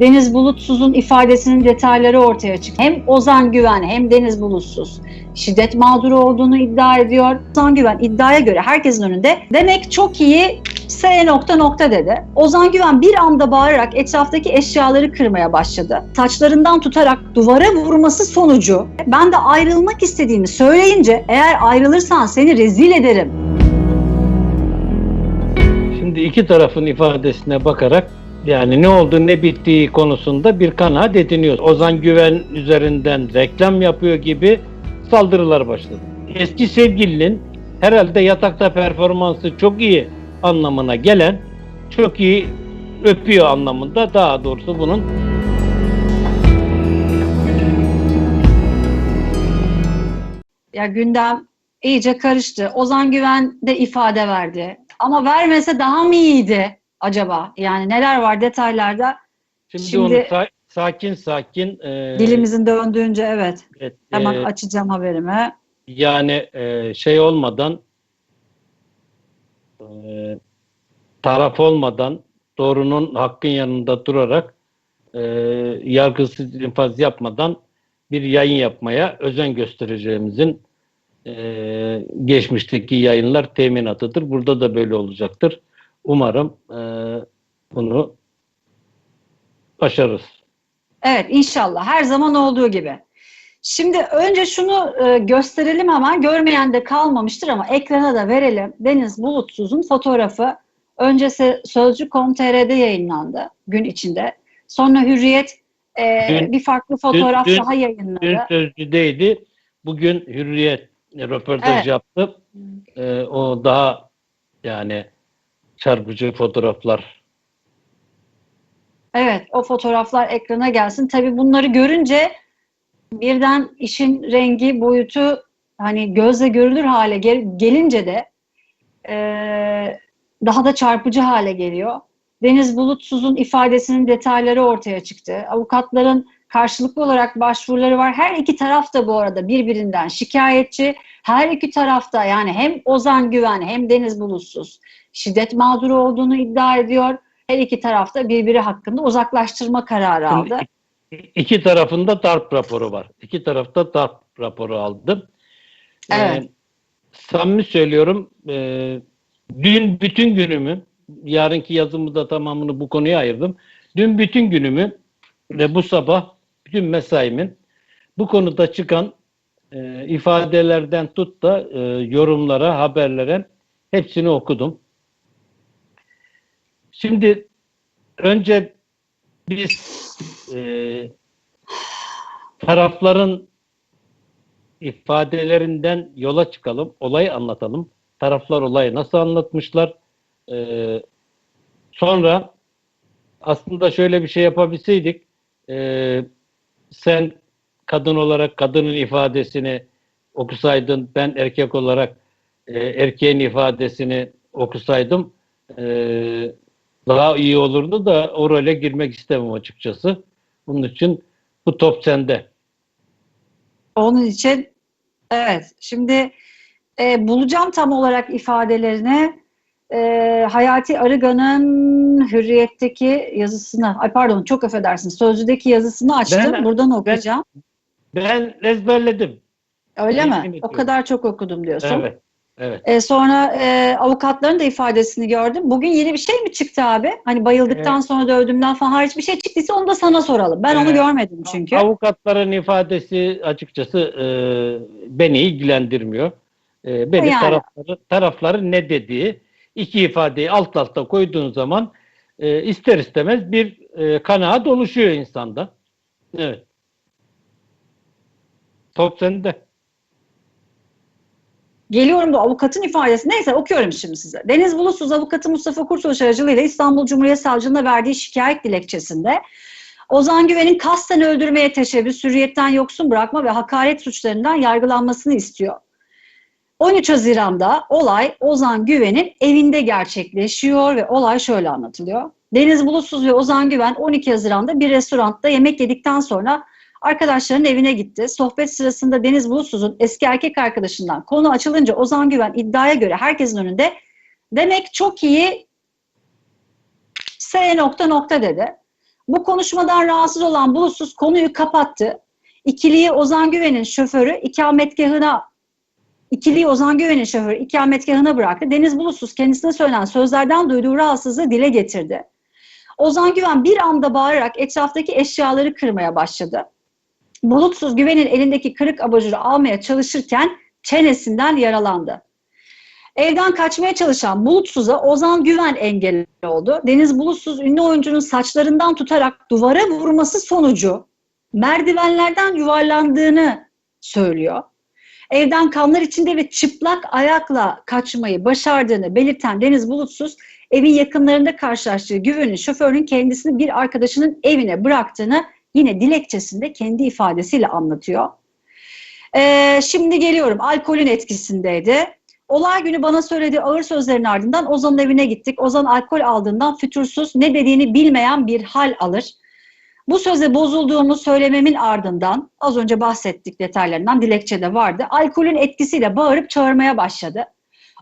Deniz Bulutsuz'un ifadesinin detayları ortaya çıktı. Hem Ozan Güven hem Deniz Bulutsuz şiddet mağduru olduğunu iddia ediyor. Ozan Güven iddiaya göre herkesin önünde demek çok iyi S nokta nokta dedi. Ozan Güven bir anda bağırarak etraftaki eşyaları kırmaya başladı. Saçlarından tutarak duvara vurması sonucu ben de ayrılmak istediğimi söyleyince eğer ayrılırsan seni rezil ederim. Şimdi iki tarafın ifadesine bakarak yani ne oldu ne bittiği konusunda bir kanaat ediniyoruz. Ozan Güven üzerinden reklam yapıyor gibi saldırılar başladı. Eski sevgilinin herhalde yatakta performansı çok iyi anlamına gelen çok iyi öpüyor anlamında daha doğrusu bunun Ya gündem iyice karıştı. Ozan Güven de ifade verdi. Ama vermese daha mı iyiydi acaba? Yani neler var detaylarda? şimdi, Şimdi- onu sa- sakin sakin e, Dilimizin döndüğünce evet. evet, Hemen e, açacağım haberimi. yani e, şey olmadan e, taraf olmadan doğrunun hakkın yanında durarak e, yargısız infaz yapmadan bir yayın yapmaya özen göstereceğimizin e, geçmişteki yayınlar teminatıdır. Burada da böyle olacaktır. Umarım e, bunu başarırız. Evet inşallah her zaman olduğu gibi. Şimdi önce şunu e, gösterelim hemen. Görmeyen de kalmamıştır ama ekrana da verelim. Deniz Bulutsuz'un fotoğrafı önce Se- Sözcü.com.tr'de yayınlandı gün içinde. Sonra Hürriyet e, Dün- bir farklı fotoğraf dün- daha yayınladı. Dün sözcüdeydi. Bugün Hürriyet röportaj Evet. yaptı. Ee, o daha yani çarpıcı fotoğraflar. Evet, o fotoğraflar ekrana gelsin. Tabii bunları görünce birden işin rengi, boyutu hani gözle görülür hale gel- gelince de eee, daha da çarpıcı hale geliyor. Deniz Bulutsuz'un ifadesinin detayları ortaya çıktı. Avukatların karşılıklı olarak başvuruları var. Her iki taraf da bu arada birbirinden şikayetçi. Her iki tarafta yani hem Ozan Güven hem Deniz Bulutsuz şiddet mağduru olduğunu iddia ediyor. Her iki tarafta birbiri hakkında uzaklaştırma kararı aldı. İki tarafında darp raporu var. İki tarafta darp raporu aldı. Ee, Evet. samimi söylüyorum e, dün bütün günümü yarınki yazımı da tamamını bu konuya ayırdım. Dün bütün günümü ve bu sabah bütün mesaimin bu konuda çıkan e, ifadelerden tut da e, yorumlara, haberlere hepsini okudum. Şimdi önce biz e, tarafların ifadelerinden yola çıkalım, olayı anlatalım. Taraflar olayı nasıl anlatmışlar? E, sonra aslında şöyle bir şey yapabilseydik, e, sen kadın olarak kadının ifadesini okusaydın, ben erkek olarak e, erkeğin ifadesini okusaydım e, daha iyi olurdu da o role girmek istemem açıkçası. Bunun için bu top sende. Onun için evet şimdi e, bulacağım tam olarak ifadelerini. E, Hayati Arıgan'ın Hürriyet'teki yazısını, ay pardon çok affedersin Sözcü'deki yazısını açtım. Ben- Buradan okuyacağım. Ben ezberledim. Öyle yemin mi? O kadar çok okudum diyorsun. Evet. Evet. E, sonra e, avukatların da ifadesini gördüm. Bugün yeni bir şey mi çıktı abi? Hani bayıldıktan sonra dövdüğümden falan hariç bir şey çıktıysa onu da sana soralım. Ben onu Evet. görmedim çünkü. Avukatların ifadesi açıkçası e, beni ilgilendirmiyor. E, beni Yani. tarafları, tarafları ne dediği iki ifadeyi alt alta koyduğun zaman e, ister istemez bir e, kanaat oluşuyor insanda. Evet. Top sende. Geliyorum da avukatın ifadesi. Neyse okuyorum şimdi size. Deniz Bulutsuz avukatı Mustafa Kurtuluş aracılığıyla İstanbul Cumhuriyet Savcılığına verdiği şikayet dilekçesinde Ozan Güven'in kasten öldürmeye teşebbüs, hürriyetten yoksun bırakma ve hakaret suçlarından yargılanmasını istiyor. 13 Haziran'da olay Ozan Güven'in evinde gerçekleşiyor ve olay şöyle anlatılıyor. Deniz Bulutsuz ve Ozan Güven 12 Haziran'da bir restoranda yemek yedikten sonra arkadaşlarının evine gitti. Sohbet sırasında Deniz Bulutsuz'un eski erkek arkadaşından konu açılınca Ozan Güven iddiaya göre herkesin önünde demek çok iyi S nokta nokta dedi. Bu konuşmadan rahatsız olan Bulutsuz konuyu kapattı. İkiliyi Ozan Güven'in şoförü ikametgahına İkiliyi Ozan Güven'in şoförü ikametgahına bıraktı. Deniz Bulutsuz kendisine söylenen sözlerden duyduğu rahatsızlığı dile getirdi. Ozan Güven bir anda bağırarak etraftaki eşyaları kırmaya başladı. Bulutsuz Güven'in elindeki kırık abajuru almaya çalışırken çenesinden yaralandı. Evden kaçmaya çalışan Bulutsuz'a Ozan Güven engel oldu. Deniz Bulutsuz ünlü oyuncunun saçlarından tutarak duvara vurması sonucu merdivenlerden yuvarlandığını söylüyor. Evden kanlar içinde ve çıplak ayakla kaçmayı başardığını belirten Deniz Bulutsuz, evin yakınlarında karşılaştığı güvenin şoförünün kendisini bir arkadaşının evine bıraktığını yine dilekçesinde kendi ifadesiyle anlatıyor. Ee, şimdi geliyorum. Alkolün etkisindeydi. Olay günü bana söylediği ağır sözlerin ardından Ozan'ın evine gittik. Ozan alkol aldığından fütursuz, ne dediğini bilmeyen bir hal alır. Bu söze bozulduğumu söylememin ardından az önce bahsettik detaylarından dilekçede vardı. Alkolün etkisiyle bağırıp çağırmaya başladı.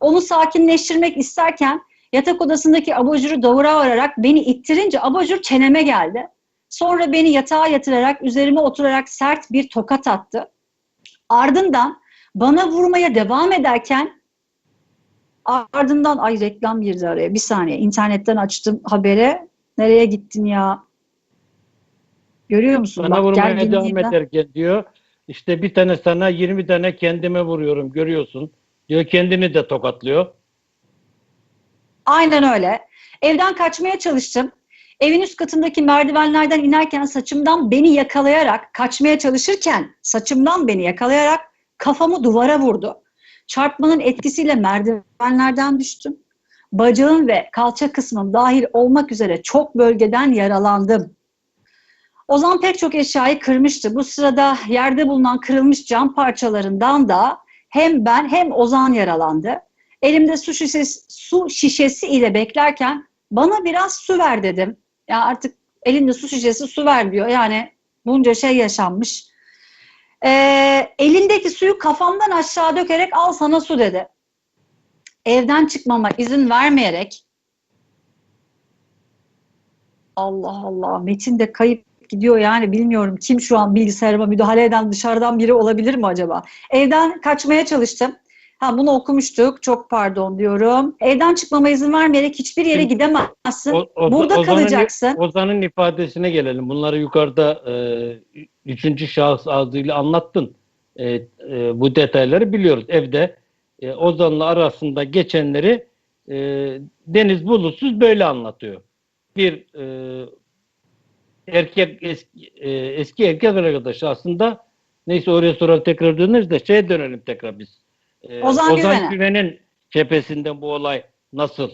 Onu sakinleştirmek isterken yatak odasındaki abajuru davura vararak beni ittirince abajur çeneme geldi. Sonra beni yatağa yatırarak üzerime oturarak sert bir tokat attı. Ardından bana vurmaya devam ederken ardından ay reklam girdi araya bir saniye internetten açtım habere nereye gittin ya görüyor musun? Bana vurmaya devam ederken diyor işte bir tane sana 20 tane kendime vuruyorum görüyorsun. Diyor kendini de tokatlıyor. Aynen öyle. Evden kaçmaya çalıştım. Evin üst katındaki merdivenlerden inerken saçımdan beni yakalayarak, kaçmaya çalışırken saçımdan beni yakalayarak kafamı duvara vurdu. Çarpmanın etkisiyle merdivenlerden düştüm. Bacağım ve kalça kısmım dahil olmak üzere çok bölgeden yaralandım. Ozan pek çok eşyayı kırmıştı. Bu sırada yerde bulunan kırılmış cam parçalarından da hem ben hem Ozan yaralandı. Elimde su şişesi, su şişesi ile beklerken bana biraz su ver dedim. Ya artık elinde su şişesi su ver diyor. Yani bunca şey yaşanmış. Ee, elindeki suyu kafamdan aşağı dökerek al sana su dedi. Evden çıkmama izin vermeyerek Allah Allah Metin de kayıp gidiyor yani bilmiyorum kim şu an bilgisayarıma müdahale eden dışarıdan biri olabilir mi acaba? Evden kaçmaya çalıştım. Ha bunu okumuştuk. Çok pardon diyorum. Evden çıkmama izin vermeyerek hiçbir yere Şimdi gidemezsin. O- o- Burada Ozan'ın- kalacaksın. Ozan'ın ifadesine gelelim. Bunları yukarıda e, üçüncü şahıs ağzıyla anlattın. E, e, bu detayları biliyoruz. Evde e, Ozan'la arasında geçenleri e, Deniz Bulutsuz böyle anlatıyor. Bir e, erkek eski, e, eski erkek arkadaşı aslında neyse oraya sonra tekrar döneriz de şeye dönelim tekrar biz. E, Ozan Güven'e. Güven'in cephesinde bu olay nasıl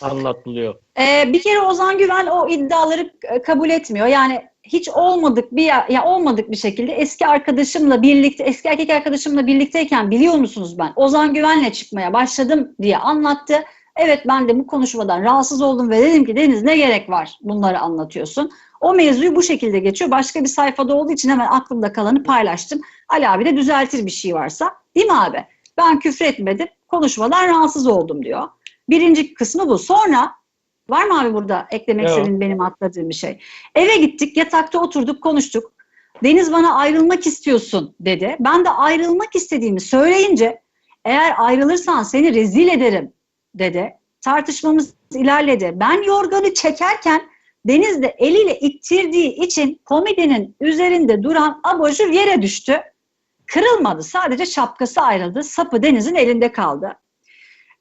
anlatılıyor? Ee, bir kere Ozan Güven o iddiaları kabul etmiyor. Yani hiç olmadık bir ya, ya olmadık bir şekilde eski arkadaşımla birlikte eski erkek arkadaşımla birlikteyken biliyor musunuz ben Ozan Güven'le çıkmaya başladım diye anlattı. Evet ben de bu konuşmadan rahatsız oldum ve dedim ki Deniz ne gerek var bunları anlatıyorsun. O mevzuyu bu şekilde geçiyor. Başka bir sayfada olduğu için hemen aklımda kalanı paylaştım. Ali abi de düzeltir bir şey varsa. Değil mi abi? Ben küfür etmedim. Konuşmadan rahatsız oldum diyor. Birinci kısmı bu. Sonra var mı abi burada eklemek Yok. istediğin benim atladığım bir şey? Eve gittik, yatakta oturduk, konuştuk. Deniz bana ayrılmak istiyorsun dedi. Ben de ayrılmak istediğimi söyleyince eğer ayrılırsan seni rezil ederim dedi. Tartışmamız ilerledi. Ben yorganı çekerken Deniz de eliyle ittirdiği için komedinin üzerinde duran abajur yere düştü. Kırılmadı. Sadece şapkası ayrıldı. Sapı Deniz'in elinde kaldı.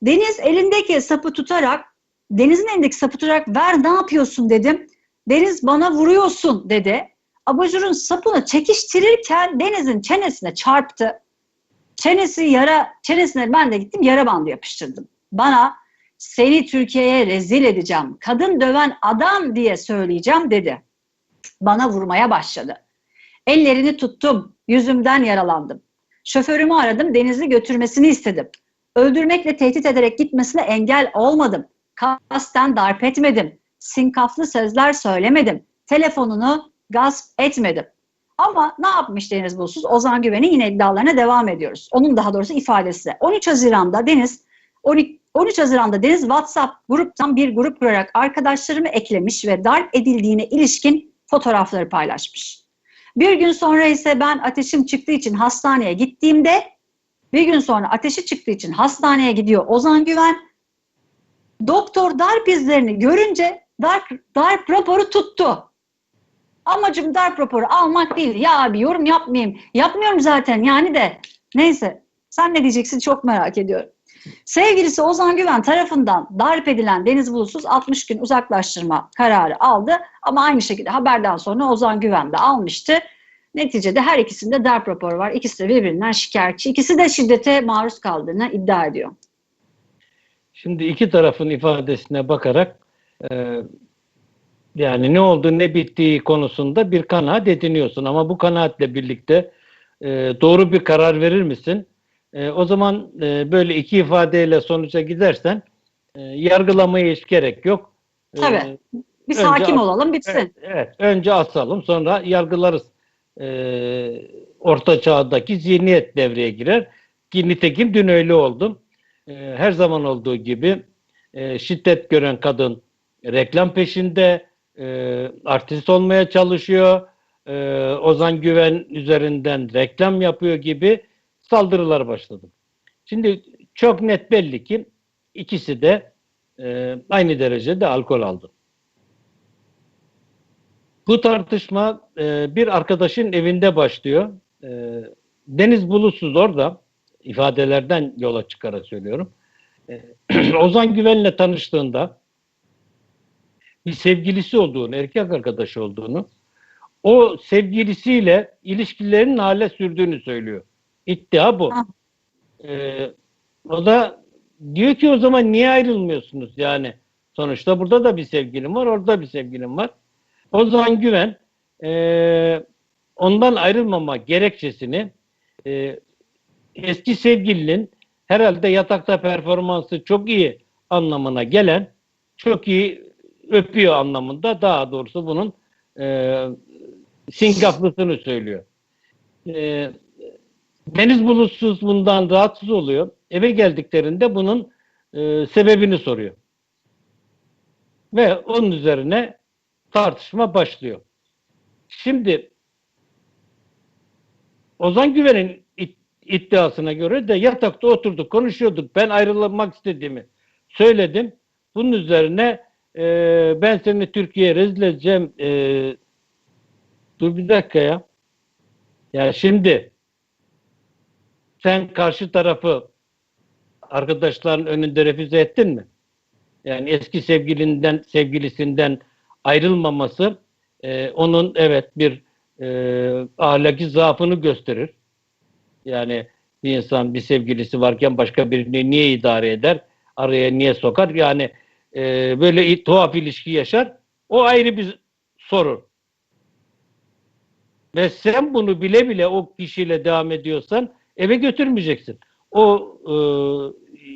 Deniz elindeki sapı tutarak Deniz'in elindeki sapı tutarak ver ne yapıyorsun dedim. Deniz bana vuruyorsun dedi. Abajurun sapını çekiştirirken Deniz'in çenesine çarptı. Çenesi yara, çenesine ben de gittim yara bandı yapıştırdım. Bana seni Türkiye'ye rezil edeceğim, kadın döven adam diye söyleyeceğim dedi. Bana vurmaya başladı. Ellerini tuttum, yüzümden yaralandım. Şoförümü aradım, Deniz'i götürmesini istedim. Öldürmekle tehdit ederek gitmesine engel olmadım. Kasten darp etmedim. Sinkaflı sözler söylemedim. Telefonunu gasp etmedim. Ama ne yapmış Deniz Bulsuz? Ozan Güven'in yine iddialarına devam ediyoruz. Onun daha doğrusu ifadesi. 13 Haziran'da Deniz 12 13 Haziran'da Deniz WhatsApp gruptan bir grup kurarak arkadaşlarımı eklemiş ve darp edildiğine ilişkin fotoğrafları paylaşmış. Bir gün sonra ise ben ateşim çıktığı için hastaneye gittiğimde bir gün sonra ateşi çıktığı için hastaneye gidiyor Ozan Güven. Doktor darp izlerini görünce darp, darp raporu tuttu. Amacım darp raporu almak değil. Ya abi yorum yapmayayım. Yapmıyorum zaten yani de. Neyse sen ne diyeceksin çok merak ediyorum. Sevgilisi Ozan Güven tarafından darp edilen Deniz Bulutsuz 60 gün uzaklaştırma kararı aldı. Ama aynı şekilde haberden sonra Ozan Güven de almıştı. Neticede her ikisinde darp raporu var. İkisi de birbirinden şikayetçi. İkisi de şiddete maruz kaldığını iddia ediyor. Şimdi iki tarafın ifadesine bakarak e, yani ne oldu ne bittiği konusunda bir kanaat ediniyorsun ama bu kanaatle birlikte e, doğru bir karar verir misin? E, o zaman e, böyle iki ifadeyle sonuca gidersen e, yargılamaya hiç gerek yok. E, Tabii. Biz Önce hakim olalım bitsin. Evet, evet. Önce asalım sonra yargılarız. E, orta çağdaki zihniyet devreye girer. Ki nitekim dün öyle oldum. E, her zaman olduğu gibi e, şiddet gören kadın reklam peşinde, e, artist olmaya çalışıyor, e, Ozan Güven üzerinden reklam yapıyor gibi saldırılar başladı. Şimdi çok net belli ki ikisi de e, aynı derecede alkol aldı. Bu tartışma e, bir arkadaşın evinde başlıyor. E, Deniz Bulutsuz orada ifadelerden yola çıkarak söylüyorum. E, Ozan Güven'le tanıştığında bir sevgilisi olduğunu, erkek arkadaşı olduğunu, o sevgilisiyle ilişkilerinin hale sürdüğünü söylüyor. İddia bu. Ha. E, o da diyor ki o zaman niye ayrılmıyorsunuz? Yani sonuçta burada da bir sevgilim var, orada bir sevgilim var. Ozan Güven e, ondan ayrılmama gerekçesini e, eski sevgilinin herhalde yatakta performansı çok iyi anlamına gelen çok iyi öpüyor anlamında daha doğrusu bunun e, singaflısını söylüyor. E, Deniz Bulutsuz bundan rahatsız oluyor. Eve geldiklerinde bunun e, sebebini soruyor. Ve onun üzerine tartışma başlıyor. Şimdi Ozan Güven'in iddiasına göre de yatakta oturduk, konuşuyorduk. Ben ayrılmak istediğimi söyledim. Bunun üzerine e, ben seni Türkiye'ye rezil edeceğim. E, dur bir dakika ya. Ya şimdi sen karşı tarafı arkadaşların önünde refüze ettin mi? Yani eski sevgilinden, sevgilisinden ayrılmaması e, onun evet bir e, ahlaki zaafını gösterir. Yani bir insan bir sevgilisi varken başka birini niye idare eder? Araya niye sokar? Yani e, böyle tuhaf ilişki yaşar. O ayrı bir soru. Ve sen bunu bile bile o kişiyle devam ediyorsan eve götürmeyeceksin. O e,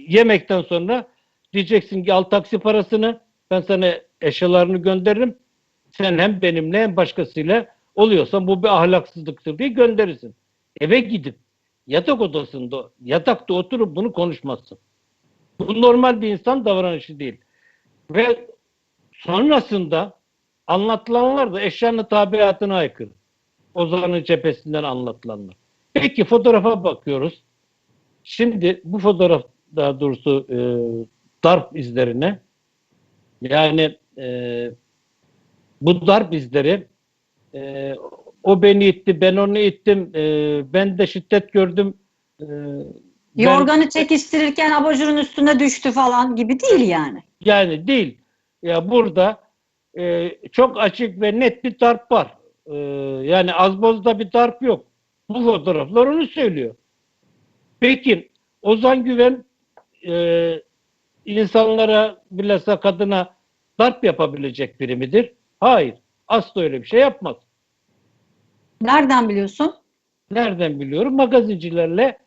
yemekten sonra diyeceksin ki al taksi parasını ben sana eşyalarını gönderirim. Sen hem benimle hem başkasıyla oluyorsan bu bir ahlaksızlıktır diye gönderirsin. Eve gidip yatak odasında yatakta oturup bunu konuşmazsın. Bu normal bir insan davranışı değil. Ve sonrasında anlatılanlar da eşyanın tabiatına aykırı. Ozan'ın cephesinden anlatılanlar. Peki fotoğrafa bakıyoruz. Şimdi bu fotoğraf daha doğrusu e, darp izlerine yani e, bu darp izleri e, o beni itti, ben onu ittim, e, ben de şiddet gördüm. E, ben- Yorganı çekiştirirken abajurun üstüne düştü falan gibi değil yani. yani değil. Ya burada e, çok açık ve net bir darp var. E, yani az bozda bir darp yok. Bu fotoğraflar onu söylüyor. Peki Ozan Güven e, insanlara bilhassa kadına darp yapabilecek biri midir? Hayır. Asla öyle bir şey yapmaz. Nereden biliyorsun? Nereden biliyorum? Magazincilerle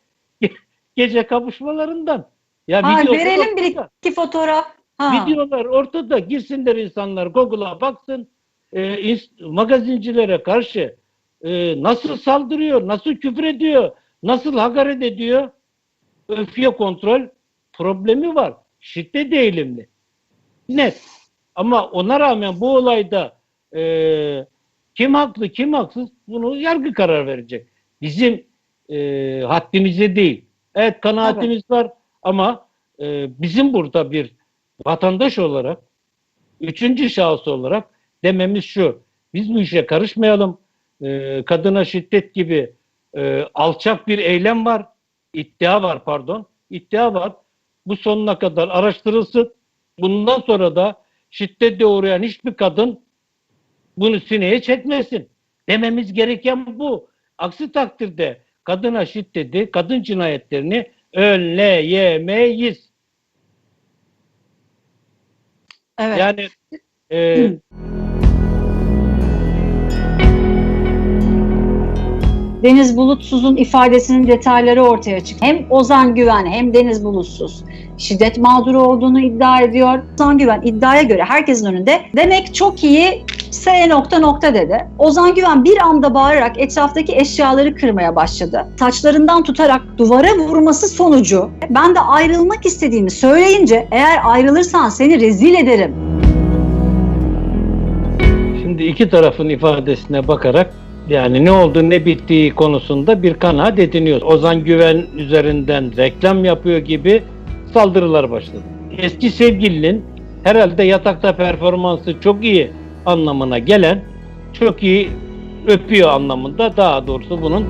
ge- gece kavuşmalarından. Ya Ha, verelim bir iki fotoğraf. Ha. Videolar ortada. Girsinler insanlar Google'a baksın. İns- magazincilere karşı e, nasıl saldırıyor, nasıl küfür ediyor, nasıl hakaret ediyor. Öfke kontrol problemi var. şiddet eğilimli. Net. Ama ona rağmen bu olayda e, kim haklı kim haksız bunu yargı karar verecek. Bizim e, haddimize değil. Evet kanaatimiz var ama e, bizim burada bir vatandaş olarak üçüncü şahıs olarak dememiz şu. Biz bu işe karışmayalım. E, kadına şiddet gibi e, alçak bir eylem var. iddia var pardon. iddia var. Bu sonuna kadar araştırılsın. Bundan sonra da şiddete uğrayan hiçbir kadın bunu sineye çekmesin. Dememiz gereken bu. Aksi takdirde kadına şiddeti, kadın cinayetlerini önleyemeyiz. Evet. Yani e, Deniz Bulutsuz'un ifadesinin detayları ortaya çıktı. Hem Ozan Güven hem Deniz Bulutsuz şiddet mağduru olduğunu iddia ediyor. Ozan Güven iddiaya göre herkesin önünde demek çok iyi S nokta nokta dedi. Ozan Güven bir anda bağırarak etraftaki eşyaları kırmaya başladı. Saçlarından tutarak duvara vurması sonucu ben de ayrılmak istediğimi söyleyince eğer ayrılırsan seni rezil ederim. Şimdi iki tarafın ifadesine bakarak yani ne oldu ne bittiği konusunda bir kanaat ediniyoruz. Ozan Güven üzerinden reklam yapıyor gibi saldırılar başladı. Eski sevgilinin herhalde yatakta performansı çok iyi anlamına gelen çok iyi öpüyor anlamında daha doğrusu bunun